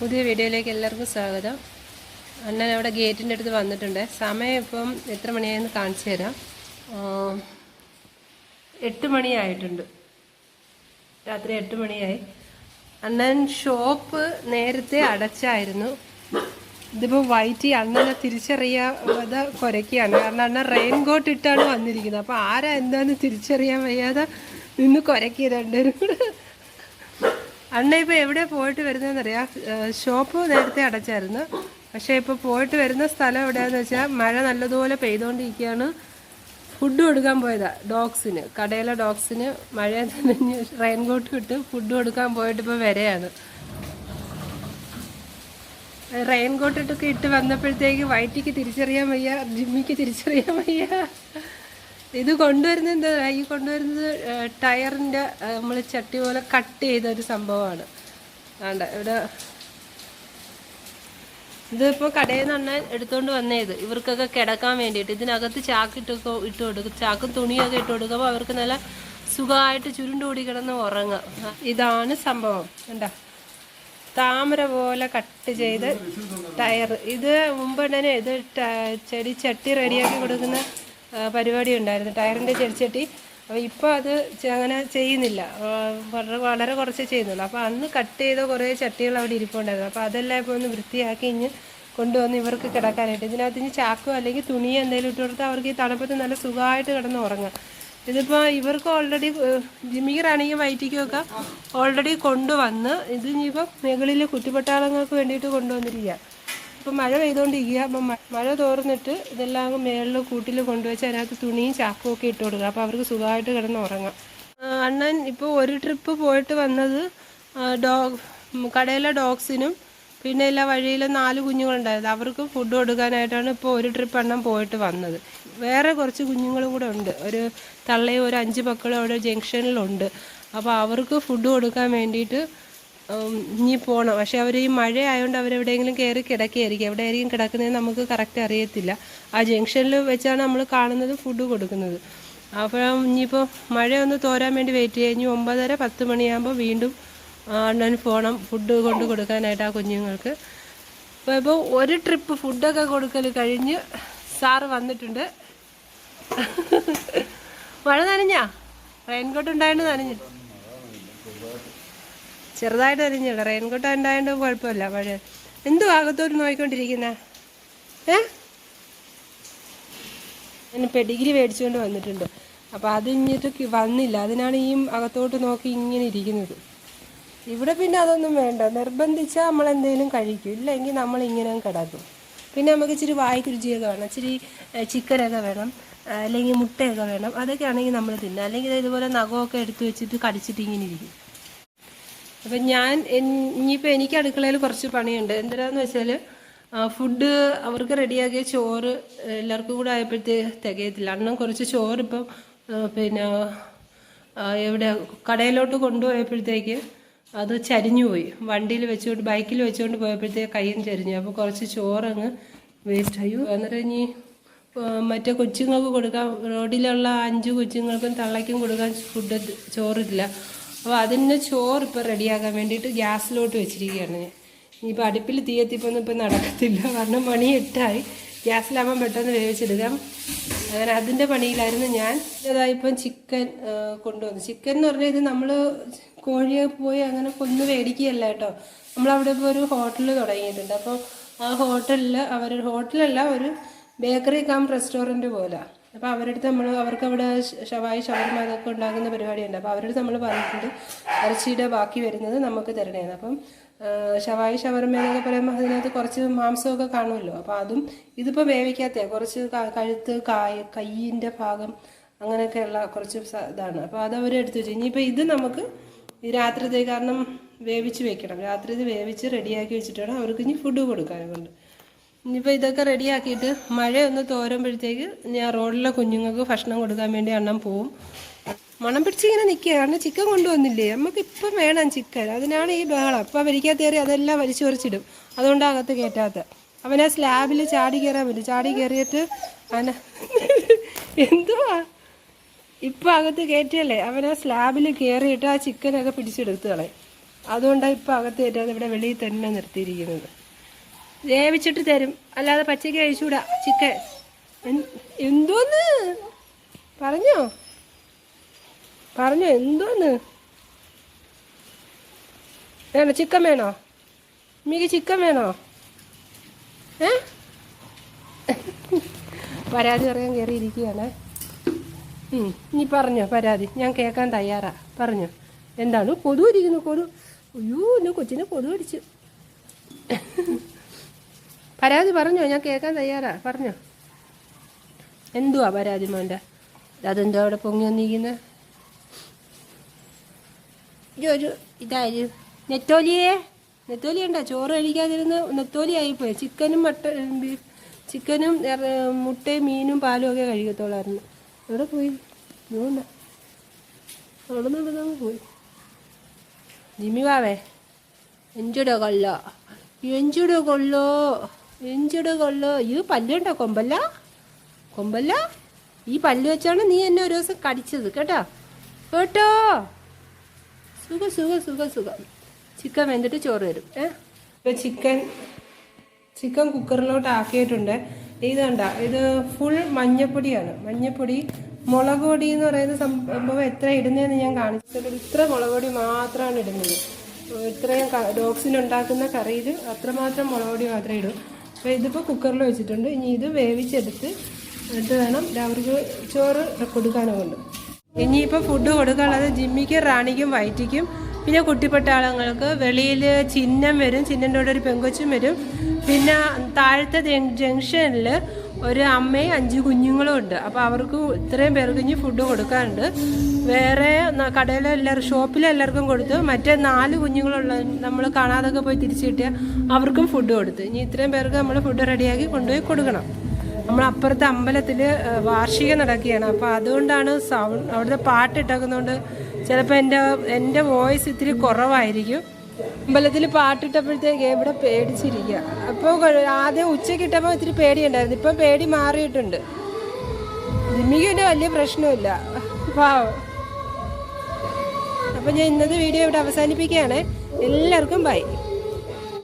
പുതിയ വീഡിയോയിലേക്ക് എല്ലാവർക്കും സ്വാഗതം. അണ്ണൻ അവിടെ ഗേറ്റിന്റെ അടുത്ത് വന്നിട്ടുണ്ട്. സമയം ഇപ്പം എത്ര മണിയായെന്ന് കാണിച്ചു തരാം. എട്ട് മണിയായിട്ടുണ്ട്. രാത്രി എട്ട് മണിയായി. അണ്ണൻ ഷോപ്പ് നേരത്തെ അടച്ചായിരുന്നു. ഇതിപ്പോൾ വൈറ്റ് അണ്ണനെ തിരിച്ചറിയാതെ കുരയ്ക്കുകയാണ് കാരണം അണ്ണൻ റെയിൻ കോട്ട് ഇട്ടാണ് വന്നിരിക്കുന്നത്. അപ്പോൾ ആരാ എന്താണെന്ന് തിരിച്ചറിയാൻ വയ്യാതെ നിന്ന് കുരയ്ക്കുക രണ്ടുപേരും കൂടെ? അണ്ണ ഇപ്പോൾ എവിടെ പോയിട്ട് വരുന്നതെന്നറിയാം. ഷോപ്പ് നേരത്തെ അടച്ചായിരുന്നു. പക്ഷേ ഇപ്പോൾ പോയിട്ട് വരുന്ന സ്ഥലം എവിടെയാന്ന് വെച്ചാൽ മഴ നല്ലതുപോലെ പെയ്തുകൊണ്ടിരിക്കുകയാണ് ഫുഡ് കൊടുക്കാൻ പോയതാ ഡോഗ്സിന്. കടയിലെ ഡോഗ്സിന് മഴ നനഞ്ഞ് റെയിൻ കോട്ട് ഇട്ട് ഫുഡ് കൊടുക്കാൻ പോയിട്ട് ഇപ്പോൾ വരെയാണ്. റെയിൻ കോട്ട് ഇട്ടൊക്കെ ഇട്ട് വന്നപ്പോഴത്തേക്ക് വൈറ്റിക്ക് തിരിച്ചറിയാൻ വയ്യ ജിമ്മിക്ക് തിരിച്ചറിയാൻ വയ്യ. ഇത് കൊണ്ടുവരുന്നത് എന്താ? ഈ കൊണ്ടുവരുന്നത് ടയറിന്റെ നമ്മൾ ചട്ടി പോലെ കട്ട് ചെയ്ത ഒരു സംഭവമാണ്. ആണ്ട ഇവിടെ ഇതിപ്പോൾ കടയിൽ നിന്ന് എടുത്തുകൊണ്ട് വന്നേത്. ഇവർക്കൊക്കെ കിടക്കാൻ വേണ്ടിയിട്ട്. ഇതിനകത്ത് ചാക്ക് ഇട്ട് കൊടുക്കും ചാക്കും തുണിയൊക്കെ ഇട്ട് കൊടുക്കുമ്പോൾ അവർക്ക് നല്ല സുഖമായിട്ട് ചുരുണ്ടുകൂടി കിടന്ന് ഉറങ്ങാം. ഇതാണ് സംഭവം. കണ്ടാ? താമര പോലെ കട്ട് ചെയ്ത് ടയർ ഇത് മുമ്പ് തന്നെ ഇത് ചെടി ചട്ടി റെഡിയാക്കി കൊടുക്കുന്ന പരിപാടി ഉണ്ടായിരുന്നു. ടയറിന്റെ ചെടിച്ചട്ടി അപ്പോൾ ഇപ്പോൾ അത് അങ്ങനെ ചെയ്യുന്നില്ല. വളരെ വളരെ കുറച്ച് ചെയ്യുന്നുള്ളൂ. അപ്പോൾ അന്ന് കട്ട് ചെയ്ത കുറേ ചട്ടികൾ അവിടെ ഇരിപ്പുണ്ടായിരുന്നു. അപ്പോൾ അതെല്ലാം ഇപ്പോൾ ഒന്ന് വൃത്തിയാക്കി ഇഞ്ഞ് കൊണ്ടുവന്ന് ഇവർക്ക് കിടക്കാനായിട്ട്. ഇതിനകത്ത് ഇനി ചാക്കോ അല്ലെങ്കിൽ തുണിയോ എന്തെങ്കിലും ഇട്ട് കൊടുത്താൽ അവർക്ക് ഈ തണുപ്പത്ത് നല്ല സുഖമായിട്ട് കിടന്ന് ഉറങ്ങാം. ഇതിപ്പോൾ ഇവർക്ക് ഓൾറെഡി ജിമിഗറാണെങ്കിൽ വൈറ്റിക്കും ഒക്കെ ഓൾറെഡി കൊണ്ടുവന്ന് ഇത് ഇനിയിപ്പം മുകളിൽ കുറ്റിപ്പട്ടാളങ്ങൾക്ക് വേണ്ടിയിട്ട് കൊണ്ടുവന്നിരിക്കുക ഇപ്പം മഴ പെയ്തുകൊണ്ടിരിക്കുക അപ്പം മഴ തോർന്നിട്ട് ഇതെല്ലാം മേളിൽ കൂട്ടിൽ കൊണ്ടുവച്ച് അതിനകത്ത് തുണിയും ചാക്കും ഒക്കെ ഇട്ട് കൊടുക്കുക. അപ്പോൾ അവർക്ക് സുഖമായിട്ട് കിടന്ന് ഉറങ്ങാം. അണ്ണൻ ഇപ്പോൾ ഒരു ട്രിപ്പ് പോയിട്ട് വന്നത് ഡോഗ് കടയിലെ ഡോഗ്സിനും പിന്നെ എല്ലാ വഴിയിലെ നാല് കുഞ്ഞുങ്ങളുണ്ടായിരുന്നു അവർക്ക് ഫുഡ് കൊടുക്കാനായിട്ടാണ് ഇപ്പോൾ ഒരു ട്രിപ്പ് എണ്ണം പോയിട്ട് വന്നത്. വേറെ കുറച്ച് കുഞ്ഞുങ്ങളും കൂടെ ഉണ്ട്. ഒരു തള്ളയും ഒരു അഞ്ച് മക്കളും അവിടെ ജംഗ്ഷനിലുണ്ട്. അപ്പോൾ അവർക്ക് ഫുഡ് കൊടുക്കാൻ വേണ്ടിയിട്ട് ഇനി പോകണം പക്ഷെ അവർ ഈ മഴ ആയതുകൊണ്ട് അവരെവിടെയെങ്കിലും കയറി കിടക്കുകയായിരിക്കും. എവിടെയായിരിക്കും കിടക്കുന്നതെന്ന് നമുക്ക് കറക്റ്റ് അറിയത്തില്ല. ആ ജംഗ്ഷനിൽ വെച്ചാണ് നമ്മൾ കാണുന്നത് ഫുഡ് കൊടുക്കുന്നത്. അപ്പോൾ ഇനിയിപ്പോൾ മഴ ഒന്ന് തോരാൻ വേണ്ടി വെയിറ്റ് ചെയ്യുക ഇനി ഒമ്പതര പത്ത് മണിയാകുമ്പോൾ വീണ്ടും അണ്ണൻ പോകണം ഫുഡ് കൊണ്ട് കൊടുക്കാനായിട്ട് ആ കുഞ്ഞുങ്ങൾക്ക്. അപ്പോൾ ഇപ്പോൾ ഒരു ട്രിപ്പ് ഫുഡൊക്കെ കൊടുക്കൽ കഴിഞ്ഞ് സാറ് വന്നിട്ടുണ്ട്. മഴ നനഞ്ഞാ? റെയിൻകോട്ട് ഉണ്ടായിട്ട് നനഞ്ഞു. ചെറുതായിട്ട് അറിഞ്ഞില്ല റെയിൻകോട്ട് ഉണ്ടായതുകൊണ്ട് കുഴപ്പമില്ല. മഴ എന്തു അകത്തോട്ട് നോയിക്കൊണ്ടിരിക്കുന്ന? ഏ? ഞാൻ പെഡിഗ്രി മേടിച്ചുകൊണ്ട് വന്നിട്ടുണ്ട്. അപ്പോൾ അത് ഇഞ്ഞിട്ട് കി- വന്നില്ല. അതിനാണ് ഈ അകത്തോട്ട് നോക്കി ഇങ്ങനെ ഇരിക്കുന്നത്. ഇവിടെ പിന്നെ അതൊന്നും വേണ്ട. നിർബന്ധിച്ചാൽ നമ്മൾ എന്തെങ്കിലും കഴിക്കും. ഇല്ലെങ്കിൽ നമ്മൾ ഇങ്ങനെ കിടക്കും. പിന്നെ നമുക്ക് ഇച്ചിരി വായ്ക്ക് രുചിയൊക്കെ വേണം. ഇച്ചിരി ചിക്കനൊക്കെ വേണം. അല്ലെങ്കിൽ മുട്ടയൊക്കെ വേണം. അതൊക്കെ ആണെങ്കിൽ നമ്മൾ തിന്നാം. അല്ലെങ്കിൽ ഇതുപോലെ നഖമൊക്കെ എടുത്തു വെച്ചിട്ട് കടിച്ചിട്ട് ഇങ്ങനെ ഇരിക്കും. അപ്പം ഞാൻ ഇനിയിപ്പോൾ എനിക്ക് അടുക്കളയിൽ കുറച്ച് പണിയുണ്ട്. എന്തിനാന്ന് വെച്ചാൽ ഫുഡ് അവർക്ക് റെഡിയാക്കിയ ചോറ് എല്ലാവർക്കും കൂടെ ആയപ്പോഴത്തേ തികയത്തില്ല. അണ്ണം കുറച്ച് ചോറ് ഇപ്പം പിന്നെ എവിടെ കടയിലോട്ട് കൊണ്ടുപോയപ്പോഴത്തേക്ക് അത് ചരിഞ്ഞു പോയി. വണ്ടിയിൽ വെച്ചുകൊണ്ട് ബൈക്കിൽ വെച്ചുകൊണ്ട് പോയപ്പോഴത്തേക്ക് കൈയും ചരിഞ്ഞു. അപ്പോൾ കുറച്ച് ചോറങ്ങ് വേസ്റ്റ് ആയി അന്നേരം ഇനി മറ്റേ കൊച്ചുങ്ങൾക്ക് കൊടുക്കാൻ റോഡിലുള്ള അഞ്ച് കൊച്ചുങ്ങൾക്കും തള്ളയ്ക്കും കൊടുക്കാൻ ഫുഡ് ചോറില്ല. അപ്പോൾ അതിന് ചോറ് ഇപ്പോൾ റെഡിയാക്കാൻ വേണ്ടിയിട്ട് ഗ്യാസിലോട്ട് വെച്ചിരിക്കുകയാണ് ഞാൻ. ഇനിയിപ്പോൾ അടുപ്പിൽ തീ എത്തിപ്പൊന്നും ഇപ്പോൾ നടക്കത്തില്ല. കാരണം മണി എട്ടായി. ഗ്യാസിലാകുമ്പോൾ പെട്ടെന്ന് വേവിച്ചെടുക്കാം. അങ്ങനെ അതിന്റെ പണിയിലായിരുന്നു ഞാൻ. ഇതായിപ്പം ചിക്കൻ കൊണ്ടുവന്നു. ചിക്കൻ എന്ന് പറഞ്ഞാൽ ഇത് നമ്മൾ കോഴിയെ പോയി അങ്ങനെ കൊന്നു മേടിക്കുകയല്ല കേട്ടോ. നമ്മളവിടെ ഇപ്പോൾ ഒരു ഹോട്ടൽ തുടങ്ങിയിട്ടുണ്ട്. അപ്പോൾ ആ ഹോട്ടലിൽ അവർ ഹോട്ടലല്ല ഒരു ബേക്കറി കം റെസ്റ്റോറന്റ് പോലെ. അപ്പോൾ അവരടുത്ത് നമ്മൾ അവർക്ക് അവിടെ ഷവായി ഷവർമ അതൊക്കെ ഉണ്ടാക്കുന്ന പരിപാടിയുണ്ട്. അപ്പോൾ അവരുടെ നമ്മൾ പറഞ്ഞിട്ടുണ്ട് ഇറച്ചിയുടെ ബാക്കി വരുന്നത് നമുക്ക് തരണേന്ന്. അപ്പം ഷവായി ഷവർമ എന്നൊക്കെ പറയുമ്പോൾ അതിനകത്ത് കുറച്ച് മാംസമൊക്കെ കാണുമല്ലോ. അപ്പോൾ അതും ഇതിപ്പോൾ വേവിക്കാത്ത കുറച്ച് കഴുത്ത് കായ കയ്യിന്റെ ഭാഗം അങ്ങനെയൊക്കെയുള്ള കുറച്ച് ഇതാണ്. അപ്പോൾ അത് അവർ എടുത്ത് വെച്ചു. ഇനിയിപ്പോൾ ഇത് നമുക്ക് രാത്രിത്തെ കാരണം വേവിച്ച് വെക്കണം. രാത്രി ഇത് വേവിച്ച് റെഡിയാക്കി വെച്ചിട്ടാണ് അവർക്ക് ഇനി ഫുഡ് കൊടുക്കാൻ കൊണ്ട് ഇനിയിപ്പോൾ ഇതൊക്കെ റെഡിയാക്കിയിട്ട് മഴയൊന്ന് തോരുമ്പോഴത്തേക്ക് ഞാൻ റോഡിലെ കുഞ്ഞുങ്ങൾക്ക് ഭക്ഷണം കൊടുക്കാൻ വേണ്ടി അണ്ണം പോവും. മണം പിടിച്ചിങ്ങനെ നിൽക്കുക കാരണം ചിക്കൻ കൊണ്ടുവന്നില്ലേ? നമുക്ക് ഇപ്പം വേണം ചിക്കൻ അതിനാണ് ഈ ബഹളം. ഇപ്പം വലിക്കാത്ത കയറി അതെല്ലാം വലിച്ചു കുറച്ചിടും അതുകൊണ്ട് അകത്ത് കയറ്റാത്ത അവൻ ആ സ്ലാബിൽ ചാടി കയറാൻ പറ്റും ചാടി കയറിയിട്ട് അവന എന്തുവാ? ഇപ്പം അകത്ത് കയറ്റിയല്ലേ അവനെ സ്ലാബിൽ കയറിയിട്ട് ആ ചിക്കനൊക്കെ പിടിച്ചെടുത്ത് കളയും. അതുകൊണ്ടാണ് ഇപ്പം അകത്ത് കയറ്റാതെ ഇവിടെ വെളിയിൽ തന്നെ നിർത്തിയിരിക്കുന്നത്. വേവിച്ചിട്ട് തരും. അല്ലാതെ പച്ചയ്ക്ക് കഴിച്ചുകൂടാ ചിക്കൻ. എന്തോന്ന്? പറഞ്ഞോ? പറഞ്ഞോ എന്തോന്ന്? വേണോ ചിക്കൻ വേണോ? മിക്ക് ചിക്കൻ വേണോ? ഏ? പരാതി പറയാൻ കയറിയിരിക്കുകയാണ് നീ പറഞ്ഞോ പരാതി. ഞാൻ കേൾക്കാൻ തയ്യാറാ. പറഞ്ഞോ. എന്താണ്? കൊതു ഇരിക്കുന്നു കൊതു അയ്യോ എന്നെ കൊച്ചിനെ കൊതു അടിച്ചു. പരാതി പറഞ്ഞോ? ഞാൻ കേൾക്കാൻ തയ്യാറാ. പറഞ്ഞോ. എന്തുവാ പരാതി മോന്റെ? അതെന്തോ അവിടെ പൊങ്ങി വന്നിരിക്കുന്നത് ഒരു ഇതായി നെത്തോലിയേ? നെത്തോലി ഉണ്ടോ ചോറ് കഴിക്കാതിരുന്ന് നെത്തോലി ആയിപ്പോയി. ചിക്കനും മട്ട ബീഫ് ചിക്കനും മുട്ടയും മീനും പാലും ഒക്കെ കഴിക്കത്തോളായിരുന്നു. അവിടെ പോയി? ഇതുകൊണ്ട. അവിടെ നടന്നങ്ങ് പോയി. ജിമ്മി വാവേ എഞ്ചുട കൊല്ലോ? എഞ്ചുടോ കൊള്ളോ എഞ്ചുടെ കൊള്ളോ. ഈ പല്ലുണ്ടോ കൊമ്പല്ല? കൊമ്പല്ല? ഈ പല്ല് വെച്ചാണ് നീ എന്നെ ഒരു ദിവസം കടിച്ചത് കേട്ടോ? കേട്ടോ? സുഖ സുഖ സുഖ സുഖം. ചിക്കൻ വെന്തിട്ട് ചോറ് വരും ഏ? ഇപ്പൊ ചിക്കൻ ചിക്കൻ കുക്കറിലോട്ട് ആക്കിയിട്ടുണ്ട്. ഇത് കണ്ട ഇത് ഫുൾ മഞ്ഞപ്പൊടിയാണ്. മഞ്ഞപ്പൊടി മുളക് പൊടി എന്ന് പറയുന്ന സംഭവം എത്ര ഇടുന്നതെന്ന് ഞാൻ കാണിച്ചിട്ടുണ്ട്. ഇത്ര മുളക് പൊടി മാത്രമാണ് ഇടുന്നത്. ഇത്രയും ഡോഗ്സിന് ഉണ്ടാക്കുന്ന കറിയിൽ അത്രമാത്രം മുളക് പൊടി മാത്രമേ ഇടൂ. അപ്പോൾ ഇതിപ്പോൾ കുക്കറിൽ വെച്ചിട്ടുണ്ട്. ഇനി ഇത് വേവിച്ചെടുത്ത് എന്നിട്ട് വേണം അവർക്ക് ചോറ് കൊടുക്കാനുമുണ്ട് ഇനിയിപ്പോൾ ഫുഡ് കൊടുക്കാനുള്ളത് ജിമ്മിക്കും റാണിക്കും വൈറ്റിക്കും പിന്നെ കുട്ടിപ്പട്ടാളങ്ങൾക്ക് വെളിയിൽ ചിഹ്നം വരും ചിഹ്നന്റെ കൂടെ ഒരു പെങ്കൊച്ചും വരും. പിന്നെ താഴത്തെ ജംഗ്ഷനിൽ ഒരു അമ്മയും അഞ്ച് കുഞ്ഞുങ്ങളും ഉണ്ട്. അപ്പോൾ അവർക്ക് ഇത്രയും പേർക്ക് ഇനി ഫുഡ് കൊടുക്കാറുണ്ട് വേറെ കടയിലെ എല്ലാവരും ഷോപ്പിലെ എല്ലാവർക്കും കൊടുത്തു. മറ്റേ നാല് കുഞ്ഞുങ്ങളുള്ള നമ്മൾ കാണാതൊക്കെ പോയി തിരിച്ചു കിട്ടിയാൽ അവർക്കും ഫുഡ് കൊടുത്തു. ഇനി ഇത്രയും പേർക്ക് നമ്മൾ ഫുഡ് റെഡിയാക്കി കൊണ്ടുപോയി കൊടുക്കണം. നമ്മൾ അപ്പുറത്തെ അമ്പലത്തിൽ വാർഷികം നടക്കുകയാണ്. അപ്പോൾ അതുകൊണ്ടാണ് സൗണ്ട് അവിടുത്തെ പാട്ട് ഇട്ടേക്കുന്നതുകൊണ്ട് ചിലപ്പോൾ എന്റെ എന്റെ വോയിസ് ഇത്തിരി കുറവായിരിക്കും. അമ്പലത്തിൽ പാട്ടിട്ടപ്പോഴത്തേക്ക് ഇവിടെ പേടിച്ചിരിക്കുക അപ്പോൾ ആദ്യം ഉച്ചയ്ക്ക് ഇട്ടപ്പോൾ ഇത്തിരി പേടിയുണ്ടായിരുന്നു. ഇപ്പം പേടി മാറിയിട്ടുണ്ട്. ജിമ്മിക്ക് വലിയ പ്രശ്നമില്ല. പാവം. അപ്പം ഞാൻ ഇന്നത്തെ വീഡിയോ ഇവിടെ അവസാനിപ്പിക്കുകയാണ്. എല്ലാവർക്കും ബൈ